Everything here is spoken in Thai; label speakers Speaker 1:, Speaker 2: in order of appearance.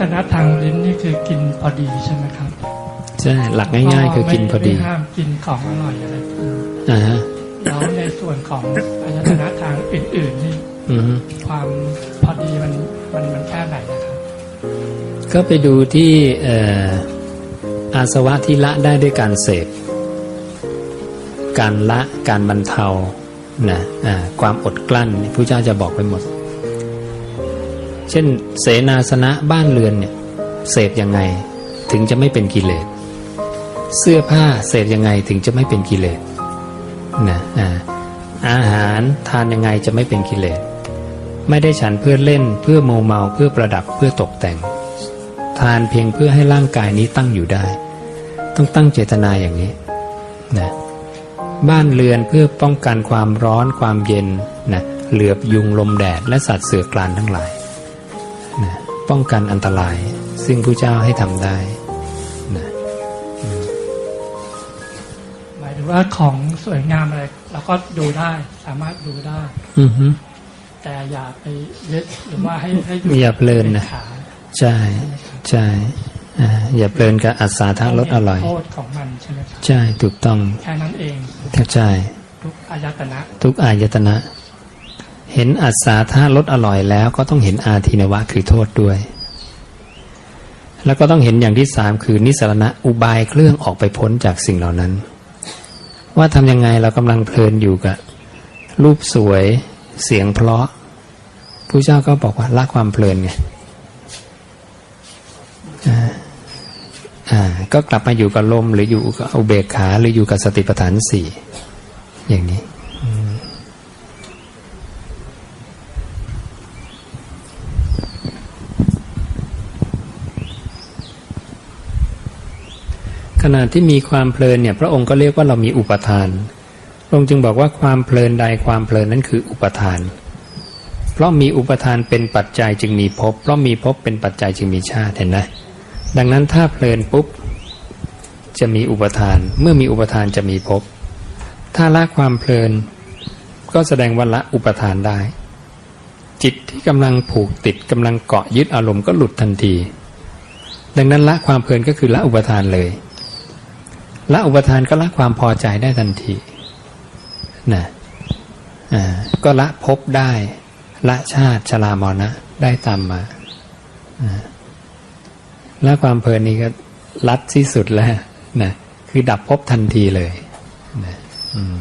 Speaker 1: ตนะทางลิ้นนี่คือกินพอดีใช่ไหมครับ
Speaker 2: ใช่หลักง่ายๆ คือกินพอดี
Speaker 1: ไม่ห้ามกินของอร่อยอะไรอืม
Speaker 2: อ่าฮะ
Speaker 1: แล้วในส่วนของอายตนะทางอื่นๆนี่
Speaker 2: อือฮึ
Speaker 1: ความพอดีมันมันมันแค่ไหนนะครับ
Speaker 2: ก็ไปดูที่เอ่ออาสวะที่ละได้ด้วยการเสพการละการบรรเทานะอ่าความอดกลั้นพระเจ้าจะบอกไปหมดเช่น เสนาสนะบ้านเรือนเนี่ยเสพยังไงถึงจะไม่เป็นกิเลส เสื้อผ้าเสพยังไงถึงจะไม่เป็นกิเลสนะอ่าอาหารทานยังไงจะไม่เป็นกิเลส ไม่ได้ฉันเพื่อเล่นเพื่อโมเมาเพื่อประดับเพื่อตกแต่ง ทานเพียงเพื่อให้ร่างกายนี้ตั้งอยู่ได้ ต้องตั้งเจตนาอย่างนี้นะบ้านเรือนเพื่อป้องกันความร้อนความเย็นนะเหลือบยุงลมแดดและสัตว์เสือกลานทั้งหลาย นะป้องกันอันตราย ซึ่งผู้เจ้าให้ทำได้นะ
Speaker 1: หมายถึงว่าของสวยงามอะไรเราก็ดูได้ สามารถดูได้
Speaker 2: อือฮึ
Speaker 1: แต่อย่าไปยึดหรือว่าให้ให้ดู
Speaker 2: อย่าเพลินนะ
Speaker 1: ขา
Speaker 2: ใช่ใช่อ่าอย่าเพลินกับอัศาทะรสอร่อย
Speaker 1: โทษของมันใช่ไหมครับ
Speaker 2: ใช่ถูกต้อง
Speaker 1: แค่นั้นเอง
Speaker 2: ใช่
Speaker 1: ทุกอายตนะ
Speaker 2: ทุกอายตนะ เห็นอัศาธารสอร่อยแล้วก็ต้องเห็นอาทินวะคือโทษด้วย แล้วก็ต้องเห็นอย่างที่สามคือนิสรณะอุบายเครื่องออกไปพ้นจากสิ่งเหล่านั้น ว่าทำยังไงเรากำลังเพลินอยู่กับ รูปสวย เสียงเพราะผู้เจ้าก็บอกว่าละความเพลินไงอ่าก็กลับมาอยู่กับลมหรืออยู่กับอุเบกขาหรืออยู่กับสติปัฏฐานสี่อย่างนี้ ขณะที่มีความเพลินเนี่ยพระองค์ก็เรียกว่าเรามีอุปทานพระองค์จึงบอกว่าความเพลินใดความเพลินนั้นคืออุปทาน เพราะมีอุปทานเป็นปัจจัยจึงมีภพเพราะมีภพเป็นปัจจัยจึงมีชาติเห็นไหมดังนั้นถ้าเพลินปุ๊บจะมีอุปทาน เมื่อมีอุปทานจะมีภพถ้าละความเพลิน ก็แสดงว่าละอุปทานได้ จิตที่กำลังผูกติดกำลังเกาะยึดอารมณ์ก็หลุดทันที ดังนั้นละความเพลินก็คือละอุปทานเลย ละอุปทานก็ละความพอใจได้ทันทีนะอ่าก็ละภพได้ ละชาติชรามรณะได้ตามมาอ่าละความเพลินนี้ก็ลัดที่สุดแล้วนะคือดับภพทันทีเลยนะอืม